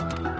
Bye.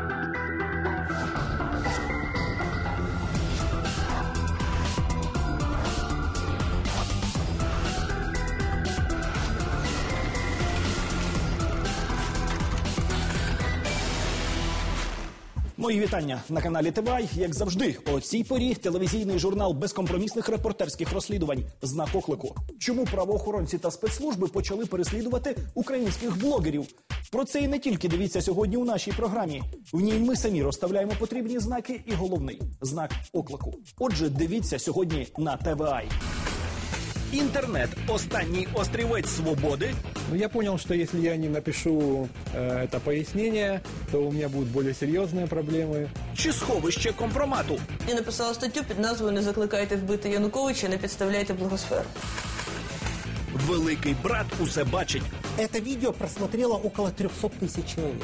Мої вітання на каналі ТВАЙ. Як завжди, о цій порі телевізійний журнал безкомпромісних репортерських розслідувань знак оклику. Чому правоохоронці та спецслужби почали переслідувати українських блогерів? Про це і не тільки дивіться сьогодні у нашій програмі. В ній ми самі розставляємо потрібні знаки і головний знак оклику. Отже, дивіться сьогодні на ТВАЙ. Інтернет останній острівець свободи. Ну, я понял, что если я не напишу э, это пояснение, то у меня будут более серьезные проблемы. Чи сховище компромату? Я написала статтю під назвою Не закликайте вбити Януковича, не підставляйте благосферу. Великий брат усе бачить. Это видео просмотрело около 300 тысяч человек.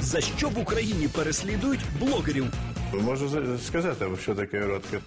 За що в Україні переслідують блогерів? Можу за- сказати, що таке еротика.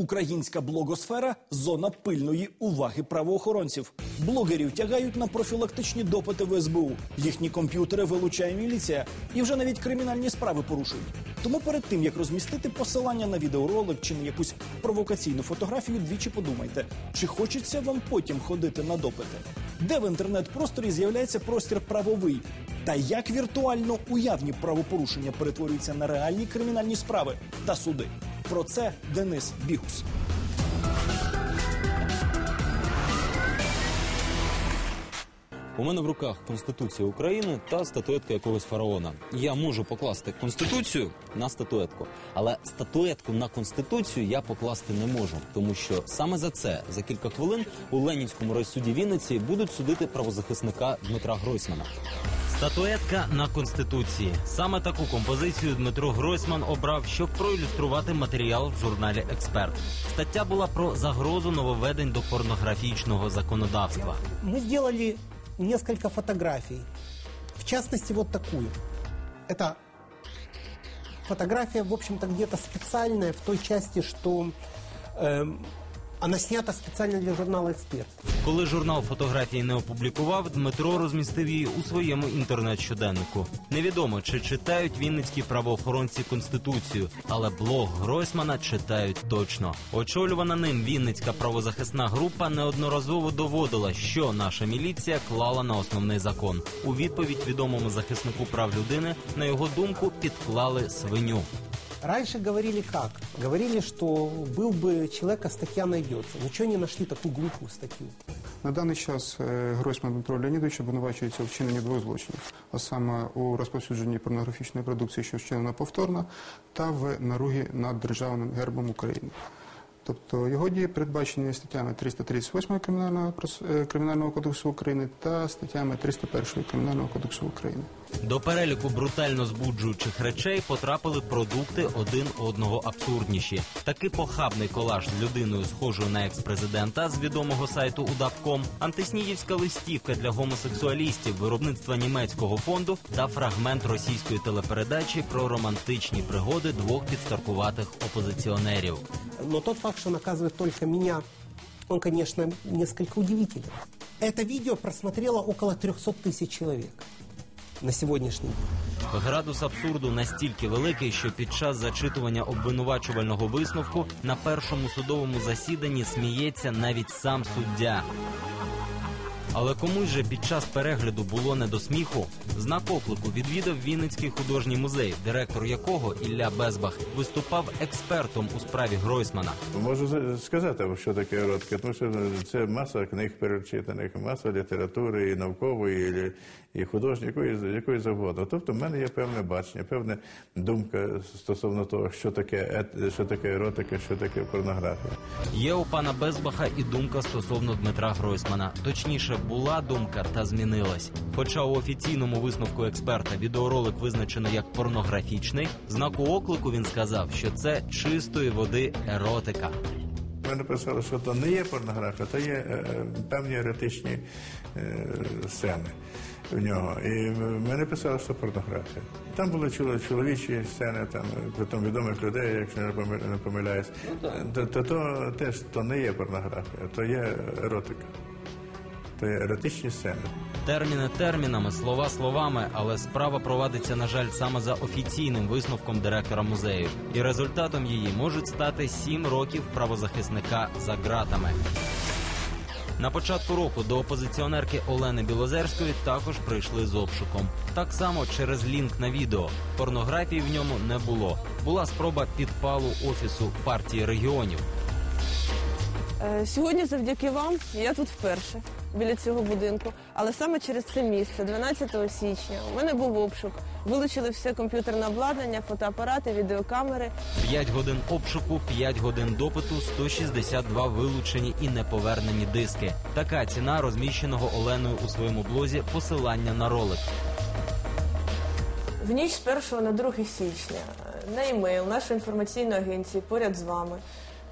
Українська блогосфера зона пильної уваги правоохоронців. Блогерів тягають на профілактичні допити в СБУ. Їхні комп'ютери вилучає міліція і вже навіть кримінальні справи порушують. Тому перед тим як розмістити посилання на відеоролик чи на якусь провокаційну фотографію, двічі подумайте, чи хочеться вам потім ходити на допити. Де в інтернет-просторі з'являється простір правовий, та як віртуально уявні правопорушення перетворюються на реальні кримінальні справи та суди. Про це Денис Бігус. У мене в руках Конституція України та статуетка якогось фараона. Я можу покласти конституцію на статуетку, але статуетку на конституцію я покласти не можу, тому що саме за це за кілька хвилин у Ленінському райсуді Вінниці будуть судити правозахисника Дмитра Гройсмана. Статуетка на конституції. Саме таку композицію Дмитро Гройсман обрав, щоб проілюструвати матеріал в журналі Експерт. Стаття була про загрозу нововведень до порнографічного законодавства. Мы сделали несколько фотографий. В частности, вот такую. Это фотография, в общем-то, где-то специальная в той части, что эм, она снята специально для журнала «Эксперт». Коли журнал фотографії не опублікував, Дмитро розмістив її у своєму інтернет-щоденнику. Невідомо, чи читають вінницькі правоохоронці конституцію, але блог Гройсмана читають точно. Очолювана ним Вінницька правозахисна група неодноразово доводила, що наша міліція клала на основний закон. У відповідь відомому захиснику прав людини, на його думку, підклали свиню. Раньше говорили как? Говорили, что был бы человек, а статья найдется. Ничего не нашли такую глупую статью. На даний час е, Гройсман Дмитро Леонідович обвинувачується в вчиненні двох злочинів, а саме у розповсюдженні порнографічної продукції, що вчинена повторно, та в наругі над державним гербом України. Тобто його дії передбачені статтями 338 Кримінального, е, Кримінального кодексу України та статтями 301 Кримінального кодексу України. До переліку брутально збуджуючих речей потрапили продукти один одного абсурдніші. Такий похабний колаж з людиною, схожою на екс-президента з відомого сайту Удавком, антиснідівська листівка для гомосексуалістів, виробництва німецького фонду та фрагмент російської телепередачі про романтичні пригоди двох підстаркуватих опозиціонерів. Но тот факт, что наказывает только меня, он, конечно, несколько удивителен. Это видео просмотрело около 300 тысяч человек на сегодняшний день. Градус абсурду настільки великий, що під час зачитування обвинувачувального висновку на першому судовому засіданні сміється навіть сам суддя. Але комусь же під час перегляду було не до сміху. Знак оклику відвідав Вінницький художній музей, директор якого Ілля Безбах виступав експертом у справі Гройсмана. Можу сказати, що таке еротика, тому що це маса книг перечитаних, маса літератури і наукової, і, і художньої, якої, якої завгодно. Тобто в мене є певне бачення, певна думка стосовно того, що таке, що таке еротика, що таке порнографія. Є у пана Безбаха і думка стосовно Дмитра Гройсмана. Точніше, була думка та змінилась. Хоча у офіційному висновку експерта відеоролик визначено як порнографічний, знаку оклику він сказав, що це чистої води еротика. Ми написали, що то не є порнографія, то є е, е, певні еротичні е, сцени в нього. І ми написали, що порнографія. Там були чоло- чоловічі сцени, там притом відомих людей, якщо не поми- не помиляюсь. то, то, то теж то не є порнографія, то є еротика. То еротичні сцени. Терміни термінами, слова словами, але справа провадиться, на жаль, саме за офіційним висновком директора музею. І результатом її можуть стати сім років правозахисника за ґратами. На початку року до опозиціонерки Олени Білозерської також прийшли з обшуком. Так само через лінк на відео. Порнографії в ньому не було. Була спроба підпалу офісу партії регіонів. Е, Сьогодні, завдяки вам, я тут вперше біля цього будинку. Але саме через це місце, 12 січня, у мене був обшук. Вилучили все комп'ютерне обладнання, фотоапарати, відеокамери. 5 годин обшуку, 5 годин допиту, 162 вилучені і неповернені диски. Така ціна розміщеного Оленою у своєму блозі посилання на ролик. В ніч з 1 на 2 січня е, на емейл нашої інформаційної агенції поряд з вами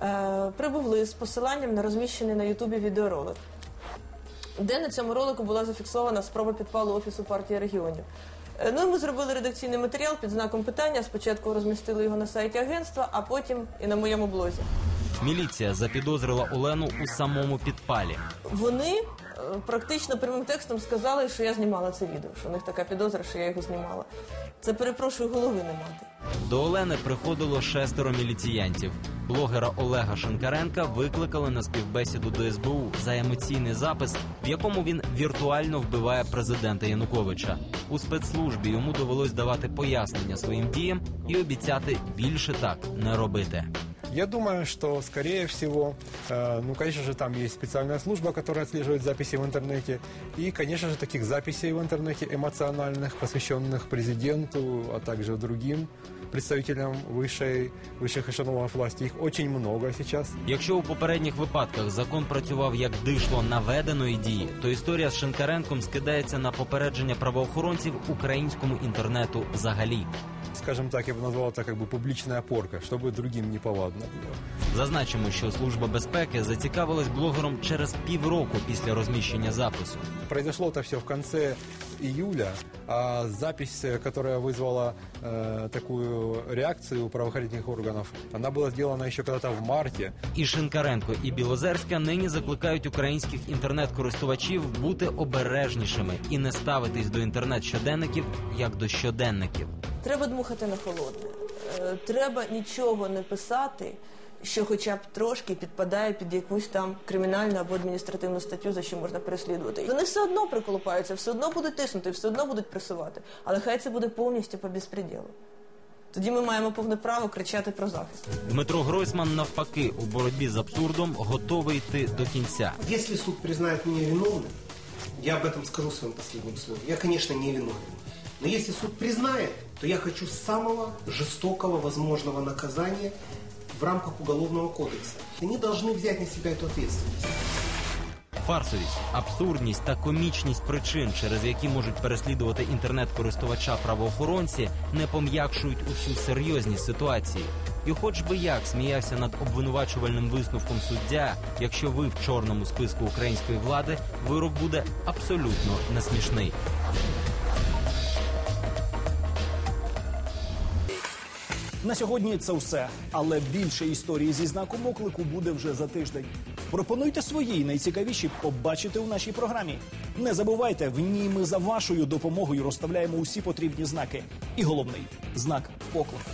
е, прибув лист з посиланням на розміщений на Ютубі відеоролик, де на цьому ролику була зафіксована спроба підпалу офісу партії регіонів. Е, Ну і ми зробили редакційний матеріал під знаком питання. Спочатку розмістили його на сайті агентства, а потім і на моєму блозі. Міліція запідозрила Олену у самому підпалі. Вони практично прямим текстом сказали, що я знімала це відео, що у них така підозра, що я його знімала. Це перепрошую голови не мати. До Олени приходило шестеро міліціянтів. Блогера Олега Шинкаренка викликали на співбесіду до СБУ за емоційний запис, в якому він віртуально вбиває президента Януковича. У спецслужбі йому довелось давати пояснення своїм діям і обіцяти більше так не робити. Я думаю, что, скорее всего, э, ну, конечно же, там есть специальная служба, которая отслеживает записи в интернете. И, конечно же, таких записей в интернете эмоциональных, посвященных президенту, а также другим представителям высшей, высших эшелонов власти, их очень много сейчас. Якщо у попередніх випадках закон працював як дишло наведеної дії, то історія з Шинкаренком скидається на попередження правоохоронців українському інтернету взагалі. Скажем так, я бы назвал это как бы публичная порка, чтобы другим не повадно было. Зазначимо, що служба безпеки зацікавилась блогером через півроку після розміщення запису. Произошло это все в конце июля, а запись, э, которая вызвала э, такую реакцию у правоохранительных органов, она была сделана еще когда-то в марте. І Шинкаренко, і Білозерська нині закликають українських інтернет-користувачів бути обережнішими і не ставитись до інтернет-щоденників як до щоденників. Треба дмухати на холодне. Е, Треба нічого не писати, що хоча б трошки підпадає під якусь там кримінальну або адміністративну статтю, за що можна переслідувати. Вони все одно приколупаються, все одно будуть тиснути, все одно будуть пресувати. Але хай це буде повністю по безпреділу. Тоді ми маємо повне право кричати про захист. Дмитро Гройсман, навпаки, у боротьбі з абсурдом готовий йти до кінця. Если суд признает меня виновным, я об этом скажу в своем последнем слове. Я, конечно, не виновен. Но если суд признает, то я хочу самого жестокого возможного наказания в рамках Уголовного кодекса. Они должны взять на себя эту ответственность. Фарсовість, абсурдність та комічність причин, через які можуть переслідувати інтернет-користувача правоохоронці, не пом'якшують усю серйозність ситуації. І хоч би як сміявся над обвинувачувальним висновком суддя, якщо ви в чорному списку української влади, вирок буде абсолютно несмішний. На сьогодні це все. Але більше історії зі знаком оклику буде вже за тиждень. Пропонуйте свої найцікавіші побачити у нашій програмі. Не забувайте, в ній ми за вашою допомогою розставляємо усі потрібні знаки. І головний знак оклику.